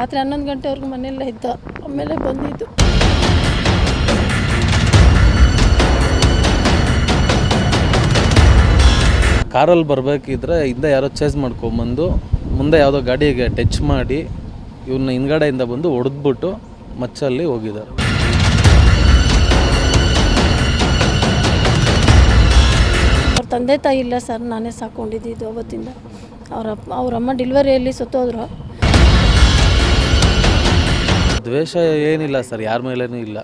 ರಾತ್ರಿ ಹನ್ನೊಂದು ಗಂಟೆವರೆಗೂ ಮನೆಯಲ್ಲೇ ಇದ್ದ. ಆಮೇಲೆ ಬಂದಿದ್ದು. ಕಾರಲ್ಲಿ ಬರಬೇಕಿದ್ರೆ ಹಿಂದೆ ಯಾರೋ ಚೇಸ್ ಮಾಡ್ಕೊಂಬಂದು ಮುಂದೆ ಯಾವುದೋ ಗಾಡಿಗೆ ಟಚ್ ಮಾಡಿ ಇವನ್ನ ಹಿಂದ್ಗಡೆಯಿಂದ ಬಂದು ಹೊಡೆದ್ಬಿಟ್ಟು ಮಚ್ಚಲ್ಲಿ ಹೋಗಿದ್ದಾರೆ. ಅವ್ರ ತಂದೆ ತಾಯಿ ಇಲ್ಲ ಸರ್ ನಾನೇ ಸಾಕೊಂಡಿದ್ದು ಅವತ್ತಿಂದ. ಅವ್ರ ಅವರಮ್ಮ ಅವ್ರ ಅಮ್ಮ ಡೆಲಿವರಿಯಲ್ಲಿ ಸತ್ತೋದ್ರು. ದ್ವೇಷ ಏನಿಲ್ಲ ಸರ್ ಯಾರ ಮೇಲೇನೂ ಇಲ್ಲ.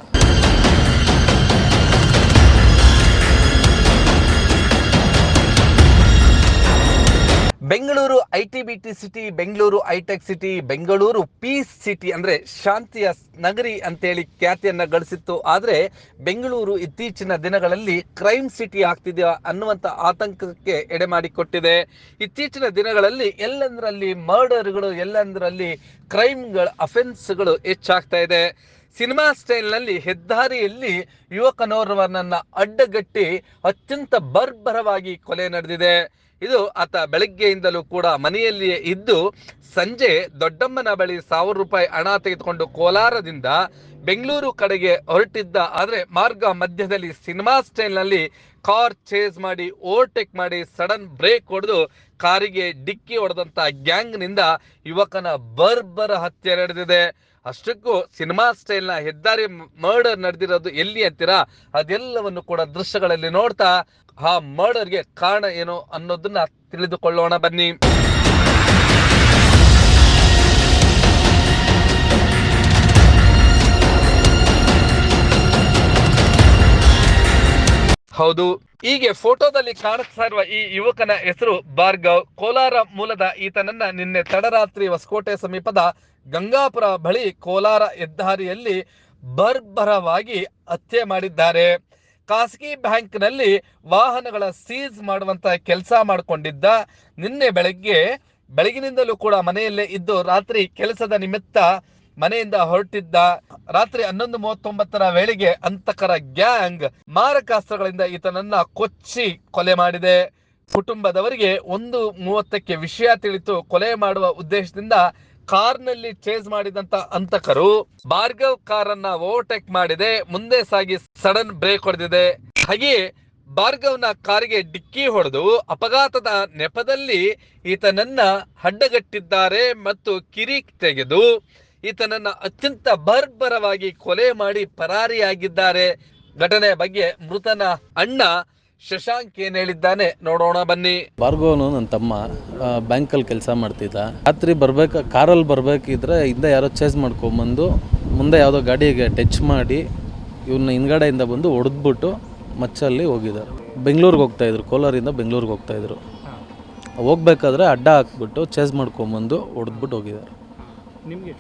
Bengaluru I T B T city, Bengaluru hi-tech city, Bengaluru peace city ಅಂದ್ರೆ ಶಾಂತಿಯ ನಗರಿ ಅಂತೇಳಿ ಖ್ಯಾತಿಯನ್ನ ಗಳಿಸಿತ್ತು. ಆದರೆ ಬೆಂಗಳೂರು ಇತ್ತೀಚಿನ ದಿನಗಳಲ್ಲಿ ಕ್ರೈಮ್ ಸಿಟಿ ಆಗ್ತಿದೆಯಾ ಅನ್ನುವಂತ ಆತಂಕಕ್ಕೆ ಎಡೆ ಮಾಡಿಕೊಟ್ಟಿದೆ. ಇತ್ತೀಚಿನ ದಿನಗಳಲ್ಲಿ ಎಲ್ಲಂದ್ರಲ್ಲಿ ಮರ್ಡರ್ಗಳು, ಎಲ್ಲಂದ್ರಲ್ಲಿ ಕ್ರೈಮ್ಗಳ ಅಫೆನ್ಸ್ಗಳು ಹೆಚ್ಚಾಗ್ತಾ ಇದೆ. ಸಿನಿಮಾ ಸ್ಟೈಲ್ನಲ್ಲಿ ಹೆದ್ದಾರಿಯಲ್ಲಿ ಯುವಕನೋರ್ವನನ್ನ ಅಡ್ಡಗಟ್ಟಿ ಅತ್ಯಂತ ಬರ್ಬರವಾಗಿ ಕೊಲೆ ನಡೆದಿದೆ. ಇದು ಆತ ಬೆಳಗ್ಗೆಯಿಂದಲೂ ಕೂಡ ಮನೆಯಲ್ಲಿಯೇ ಇದ್ದು ಸಂಜೆ ದೊಡ್ಡಮ್ಮನ ಬಳಿ ಸಾವಿರ ರೂಪಾಯಿ ಹಣ ತೆಗೆದುಕೊಂಡು ಕೋಲಾರದಿಂದ ಬೆಂಗಳೂರು ಕಡೆಗೆ ಹೊರಟಿದ್ದ. ಆದರೆ ಮಾರ್ಗ ಮಧ್ಯದಲ್ಲಿ ಸಿನಿಮಾ ಸ್ಟೈಲ್ನಲ್ಲಿ ಕಾರ್ ಚೇಸ್ ಮಾಡಿ, ಓವರ್ಟೇಕ್ ಮಾಡಿ, ಸಡನ್ ಬ್ರೇಕ್ ಹೊಡೆದು ಕಾರಿಗೆ ಡಿಕ್ಕಿ ಹೊಡೆದಂತ ಗ್ಯಾಂಗ್ನಿಂದ ಯುವಕನ ಬರ್ಬರ ಹತ್ಯೆ ನಡೆದಿದೆ. ಅಷ್ಟಕ್ಕೂ ಸಿನಿಮಾ ಸ್ಟೈಲ್ನ ಹೆದ್ದಾರಿ ಮರ್ಡರ್ ನಡೆದಿರೋದು ಎಲ್ಲಿ ಅಂತೀರಾ? ಅದೆಲ್ಲವನ್ನು ಕೂಡ ದೃಶ್ಯಗಳಲ್ಲಿ ನೋಡ್ತಾ ಆ ಮರ್ಡರ್ಗೆ ಕಾರಣ ಏನು ಅನ್ನೋದನ್ನ ತಿಳಿದುಕೊಳ್ಳೋಣ ಬನ್ನಿ. ಹೌದು, ಹೀಗೆ ಫೋಟೋದಲ್ಲಿ ಕಾಣಿಸ್ತಾ ಇರುವ ಈ ಯುವಕನ ಹೆಸರು ಭಾರ್ಗವ್. ಕೋಲಾರ ಮೂಲದ ಈತನನ್ನ ನಿನ್ನೆ ತಡರಾತ್ರಿ ಹೊಸಕೋಟೆ ಸಮೀಪದ ಗಂಗಾಪುರ ಬಳಿ ಕೋಲಾರ ಹೆದ್ದಾರಿಯಲ್ಲಿ ಬರ್ಬರವಾಗಿ ಹತ್ಯೆ ಮಾಡಿದ್ದಾರೆ. ಖಾಸಗಿ ಬ್ಯಾಂಕ್ನಲ್ಲಿ ವಾಹನಗಳ ಸೀಸ್ ಮಾಡುವಂತ ಕೆಲಸ ಮಾಡಿಕೊಂಡಿದ್ದ ನಿನ್ನೆ ಬೆಳಗ್ಗೆ, ಬೆಳಗಿನಿಂದಲೂ ಕೂಡ ಮನೆಯಲ್ಲೇ ಇದ್ದು ರಾತ್ರಿ ಕೆಲಸದ ನಿಮಿತ್ತ ಮನೆಯಿಂದ ಹೊರಟಿದ್ದ ರಾತ್ರಿ ಹನ್ನೊಂದು ಮೂವತ್ತೊಂಬತ್ತರ ವೇಳೆಗೆ ಅಂತಕರ ಗ್ಯಾಂಗ್ ಮಾರಕಾಸ್ತ್ರಗಳಿಂದ ಈತನನ್ನ ಕೊಚ್ಚಿ ಕೊಲೆ ಮಾಡಿದೆ. ಕುಟುಂಬದವರಿಗೆ ಒಂದು ಮೂವತ್ತಕ್ಕೆ ವಿಷಯ ತಿಳಿತು ಕೊಲೆ ಮಾಡುವ ಉದ್ದೇಶದಿಂದ ಕಾರ್ನಲ್ಲಿ ಚೇಸ್ ಮಾಡಿದಂತ ಅಂತಕರು ಭಾರ್ಗವ್ ಕಾರನ್ನ ಓವರ್ಟೇಕ್ ಮಾಡಿದೆ, ಮುಂದೆ ಸಾಗಿ ಸಡನ್ ಬ್ರೇಕ್ ಹೊಡೆದಿದೆ. ಹಾಗೆಯೇ ಭಾರ್ಗವ್ನ ಕಾರಿಗೆ ಡಿಕ್ಕಿ ಹೊಡೆದು ಅಪಘಾತದ ನೆಪದಲ್ಲಿ ಈತನನ್ನ ಅಡ್ಡಗಟ್ಟಿದ್ದಾರೆ ಮತ್ತು ಕಿರಿಕ್ ತೆಗೆದು ಈತನನ್ನ ಅತ್ಯಂತ ಬರ್ಬರವಾಗಿ ಕೊಲೆ ಮಾಡಿ ಪರಾರಿಯಾಗಿದ್ದಾರೆ. ಘಟನೆ ಬಗ್ಗೆ ಮೃತನ ಅಣ್ಣ ಶಶಾಂಕ್ ಏನ್ ಹೇಳಿದ್ದಾನೆ? ನೋಡೋಣ ಬನ್ನಿ. ಭಾರ್ಗವನು ನನ್ನ ತಮ್ಮ ಬ್ಯಾಂಕಲ್ಲಿ ಕೆಲಸ ಮಾಡ್ತಿದ್ದ. ರಾತ್ರಿ ಬರ್ಬೇಕು ಕಾರಲ್ಲಿ ಬರಬೇಕಿದ್ರೆ ಹಿಂದೆ ಯಾರೋ ಚೇಸ್ ಮಾಡ್ಕೊಂಬಂದು ಮುಂದೆ ಯಾವುದೋ ಗಾಡಿಗೆ ಟಚ್ ಮಾಡಿ ಇವನ್ನ ಹಿಂದ್ಗಡೆಯಿಂದ ಬಂದು ಹೊಡೆದ್ಬಿಟ್ಟು ಮಚ್ಚಲ್ಲಿ ಹೋಗಿದ್ದಾರೆ ಬೆಂಗಳೂರಿಗೆ ಹೋಗ್ತಾಯಿದ್ರು ಕೋಲಾರಿಂದ ಬೆಂಗಳೂರಿಗೆ ಹೋಗ್ತಾಯಿದ್ರು ಹೋಗ್ಬೇಕಾದ್ರೆ ಅಡ್ಡ ಹಾಕ್ಬಿಟ್ಟು ಚೇಸ್ ಮಾಡ್ಕೊಂಬಂದು ಹೊಡೆದ್ಬಿಟ್ಟು ಹೋಗಿದ್ದಾರೆ ನಿಮ್ಗೆ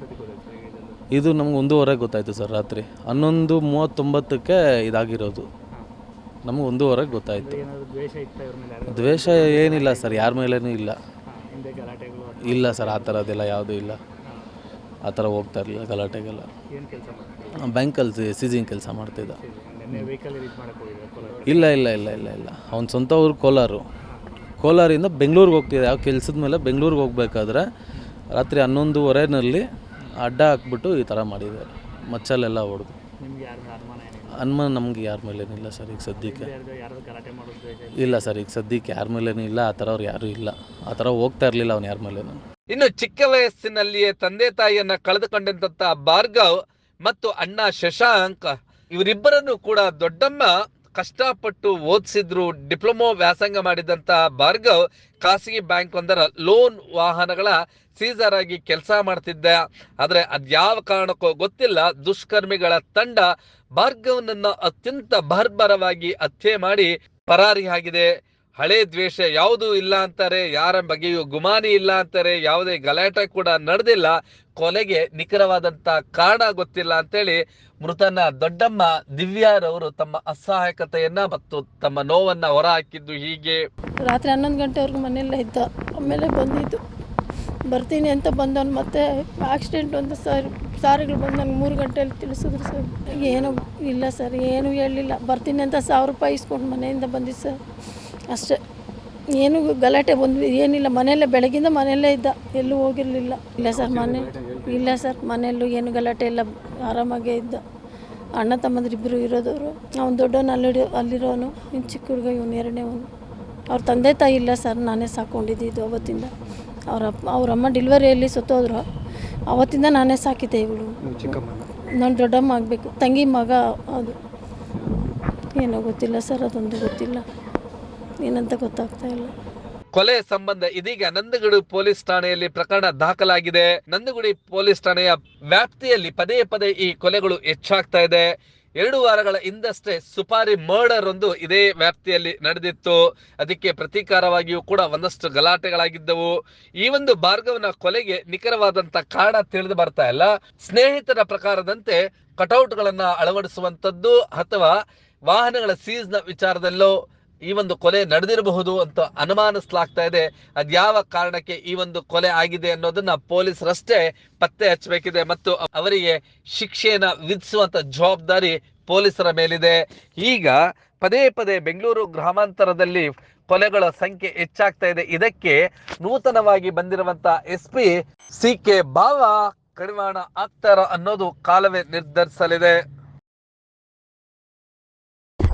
ಇದು ನಮ್ಗೆ ಒಂದೂವರೆಗೆ ಗೊತ್ತಾಯಿತು ಸರ್ ರಾತ್ರಿ. ಹನ್ನೊಂದು ಮೂವತ್ತೊಂಬತ್ತಕ್ಕೆ ಇದಾಗಿರೋದು. ನಮಗೆ ಒಂದೂವರೆಗೆ ಗೊತ್ತಾಯಿತು. ದ್ವೇಷ ಏನಿಲ್ಲ ಸರ್ ಯಾರ ಮೇಲೇನೂ ಇಲ್ಲ. ಇಲ್ಲ ಸರ್ ಆ ಥರದ್ದೆಲ್ಲ ಯಾವುದೂ ಇಲ್ಲ. ಆ ಥರ ಹೋಗ್ತಾ ಇರಲಿಲ್ಲ ಗಲಾಟೆಗೆಲ್ಲ. ಬ್ಯಾಂಕಲ್ಲಿ ಸೀಸಿಂಗ್ ಕೆಲಸ ಮಾಡ್ತಿದ್ದ ಇಲ್ಲ ಇಲ್ಲ ಇಲ್ಲ ಇಲ್ಲ ಇಲ್ಲ. ಅವ್ನ ಸ್ವಂತ ಊರು ಕೋಲಾರು. ಕೋಲಾರಿಂದ ಬೆಂಗಳೂರಿಗೆ ಹೋಗ್ತಿದ್ದೆ. ಯಾವ ಕೆಲಸದ ಮೇಲೆ ಬೆಂಗಳೂರಿಗೆ ಹೋಗ್ಬೇಕಾದ್ರೆ ರಾತ್ರಿ ಹನ್ನೊಂದುವರೆನಲ್ಲಿ ಅಡ್ಡ ಹಾಕ್ಬಿಟ್ಟು ಈ ಥರ ಮಾಡಿದ್ದಾರೆ. ಮಚ್ಚಲ್ಲೆಲ್ಲ ಹೊಡೆದು. ನಿಮ್ಗೆ ಯಾರು ಅನುಮಾನ ಏನಿಲ್ಲ? ಅನುಮಾನ ನಮಗೆ ಯಾರ ಮೇಲೇನಿಲ್ಲ ಸರ್ ಈಗ ಸದ್ಯಕ್ಕೆ. ಯಾರ್ದು ಯಾರು ಗಲಾಟೆ ಮಾಡೋದು ಇಲ್ಲ. ಇಲ್ಲ ಸರ್ ಈಗ ಸದ್ಯಕ್ಕೆ ಯಾರ ಮೇಲೇನೂ ಇಲ್ಲ ಆ ಥರ ಅವ್ರು ಯಾರೂ ಇಲ್ಲ. ಆ ಥರ ಹೋಗ್ತಾ ಇರಲಿಲ್ಲ ಅವ್ನು ಯಾರ ಮೇಲೇನು. ಇನ್ನು ಚಿಕ್ಕ ವಯಸ್ಸಿನಲ್ಲಿಯೇ ತಂದೆ ತಾಯಿಯನ್ನ ಕಳೆದುಕೊಂಡಂತ ಭಾರ್ಗವ್ ಮತ್ತು ಅಣ್ಣ ಶಶಾಂಕ್ ಇವರಿಬ್ಬರನ್ನು ಕೂಡ ದೊಡ್ಡಮ್ಮ ಕಷ್ಟಪಟ್ಟು ಓದಿಸಿದ್ರು, ಡಿಪ್ಲೊಮೊ ವ್ಯಾಸಂಗ ಮಾಡಿದಂತ ಭಾರ್ಗವ್ ಖಾಸಗಿ ಬ್ಯಾಂಕ್ ಒಂದರ ಲೋನ್ ವಾಹನಗಳ ಸೀಸರ್ ಆಗಿ ಕೆಲಸ ಮಾಡ್ತಿದ್ದ. ಆದ್ರೆ ಅದ್ಯಾವ ಕಾರಣಕ್ಕೋ ಗೊತ್ತಿಲ್ಲ, ದುಷ್ಕರ್ಮಿಗಳ ತಂಡ ಭಾರ್ಗವ್ನನ್ನ ಅತ್ಯಂತ ಬರ್ಬರವಾಗಿ ಹತ್ಯೆ ಮಾಡಿ ಪರಾರಿಯಾಗಿದೆ. ಹಳೆ ದ್ವೇಷ ಯಾವುದು ಇಲ್ಲ ಅಂತಾರೆ, ಯಾರ ಬಗ್ಗೆಯೂ ಗುಮಾನಿ ಇಲ್ಲ ಅಂತಾರೆ, ಯಾವುದೇ ಗಲಾಟೆ ಕೂಡ ನಡೆದಿಲ್ಲ. ಕೊಲೆಗೆ ನಿಖರವಾದಂತ ಕಾರಣ ಗೊತ್ತಿಲ್ಲ ಅಂತೇಳಿ ಮೃತನ ದೊಡ್ಡಮ್ಮ ದಿವ್ಯಾರವರು ತಮ್ಮ ಅಸಹಾಯಕತೆಯನ್ನ ಮತ್ತು ತಮ್ಮ ನೋವನ್ನ ಹೊರಹಾಕಿದ್ದು ಹೀಗೆ. ರಾತ್ರಿ ಹನ್ನೊಂದು ಗಂಟೆವರೆಗೂ ಮನೆಯಲ್ಲೇ ಇದ್ದ. ಆಮೇಲೆ ಬಂದಿದ್ದು. ಬರ್ತೀನಿ ಅಂತ ಬಂದವನು ಮತ್ತೆ ಆಕ್ಸಿಡೆಂಟ್ ಒಂದು ಸರ್, ಸಾರಿಗಳು ಬಂದು ನನಗೆ ಮೂರು ಗಂಟೆಯಲ್ಲಿ ತಿಳಿಸಿದ್ರು ಸರ್. ಏನು ಇಲ್ಲ ಸರ್, ಏನು ಹೇಳಲಿಲ್ಲ ಬರ್ತೀನಿ ಅಂತ ಸಾವಿರ ರೂಪಾಯಿ ಇಸ್ಕೊಂಡು ಮನೆಯಿಂದ ಬಂದಿದ್ದು ಸರ್. ಅಷ್ಟೇ. ಏನು ಗಲಾಟೆ ಬಂದ್ವಿ ಏನಿಲ್ಲ ಮನೆಯಲ್ಲೇ ಬೆಳಗಿಂದ ಮನೆಯಲ್ಲೇ ಇದ್ದ ಎಲ್ಲೂ ಹೋಗಿರಲಿಲ್ಲ. ಇಲ್ಲ ಸರ್ ಮನೆ ಇಲ್ಲ ಸರ್ ಮನೆಯಲ್ಲೂ ಏನು ಗಲಾಟೆ ಇಲ್ಲ ಆರಾಮಾಗೇ ಇದ್ದ. ಅಣ್ಣ ತಮ್ಮಂದ್ರಿಬ್ಬರು ಇರೋದವರು ಅವ್ನು ದೊಡ್ಡವನು ಅಲ್ಲಿ ಅಲ್ಲಿರೋನು ಇನ್ನು ಚಿಕ್ಕ ಹುಡುಗ ಇವನು ಎರಡನೇವನು ಅವ್ರ ತಂದೆ ತಾಯಿ ಇಲ್ಲ ಸರ್ ನಾನೇ ಸಾಕೊಂಡಿದ್ದು ಅವತ್ತಿಂದ. ಅವ್ರ ಅಪ್ಪ ಅವ್ರ ಅಮ್ಮ ಡೆಲಿವರಿಯಲ್ಲಿ ಸತ್ತೋದ್ರು. ಅವತ್ತಿಂದ ನಾನೇ ಸಾಕಿದ್ದೆ ಇವಳು. ನಾನು ದೊಡ್ಡಮ್ಮ ಆಗಬೇಕು ತಂಗಿ ಮಗ ಅದು. ಏನೋ ಗೊತ್ತಿಲ್ಲ ಸರ್ ಅದೊಂದು ಗೊತ್ತಿಲ್ಲ. ಏನಂತ ಗೊತ್ತಾಗ್ತಾ ಇಲ್ಲ. ಕೊಲೆ ಸಂಬಂಧ ಇದೀಗ ನಂದಗುಡಿ ಪೊಲೀಸ್ ಠಾಣೆಯಲ್ಲಿ ಪ್ರಕರಣ ದಾಖಲಾಗಿದೆ. ನಂದಗುಡಿ ಪೊಲೀಸ್ ಠಾಣೆಯ ವ್ಯಾಪ್ತಿಯಲ್ಲಿ ಪದೇ ಪದೇ ಈ ಕೊಲೆಗಳು ಹೆಚ್ಚಾಗ್ತಾ ಇದೆ. ಎರಡು ವಾರಗಳ ಹಿಂದಷ್ಟೇ ಸುಪಾರಿ ಮರ್ಡರ್ ಒಂದು ಇದೇ ವ್ಯಾಪ್ತಿಯಲ್ಲಿ ನಡೆದಿತ್ತು. ಅದಕ್ಕೆ ಪ್ರತೀಕಾರವಾಗಿಯೂ ಕೂಡ ಒಂದಷ್ಟು ಗಲಾಟೆಗಳಾಗಿದ್ದವು. ಈ ಒಂದು ಭಾರ್ಗವನ ಕೊಲೆಗೆ ನಿಖರವಾದಂತ ಕಾರಣ ತಿಳಿದು ಬರ್ತಾ ಇಲ್ಲ. ಸ್ನೇಹಿತರ ಪ್ರಕಾರದಂತೆ ಕಟೌಟ್ಗಳನ್ನ ಅಳವಡಿಸುವಂತದ್ದು ಅಥವಾ ವಾಹನಗಳ ಸೀಸ್ನ ವಿಚಾರದಲ್ಲೋ ಈ ಒಂದು ಕೊಲೆ ನಡೆದಿರಬಹುದು ಅಂತ ಅನುಮಾನಿಸಲಾಗ್ತಾ ಇದೆ. ಅದ್ಯಾವ ಕಾರಣಕ್ಕೆ ಈ ಒಂದು ಕೊಲೆ ಆಗಿದೆ ಅನ್ನೋದನ್ನ ಪೊಲೀಸರಷ್ಟೇ ಪತ್ತೆ ಹಚ್ಚಬೇಕಿದೆ ಮತ್ತು ಅವರಿಗೆ ಶಿಕ್ಷೆಯನ್ನ ವಿಧಿಸುವಂತ ಜವಾಬ್ದಾರಿ ಪೊಲೀಸರ ಮೇಲಿದೆ. ಈಗ ಪದೇ ಪದೇ ಬೆಂಗಳೂರು ಗ್ರಾಮಾಂತರದಲ್ಲಿ ಕೊಲೆಗಳ ಸಂಖ್ಯೆ ಹೆಚ್ಚಾಗ್ತಾ ಇದೆ. ಇದಕ್ಕೆ ನೂತನವಾಗಿ ಬಂದಿರುವಂತ ಎಸ್ ಪಿ ಸಿ ಕೆ ಬಾವ ಕಡಿವಾಣ ಆಗ್ತಾರ ಅನ್ನೋದು ಕಾಲವೇ ನಿರ್ಧರಿಸಲಿದೆ.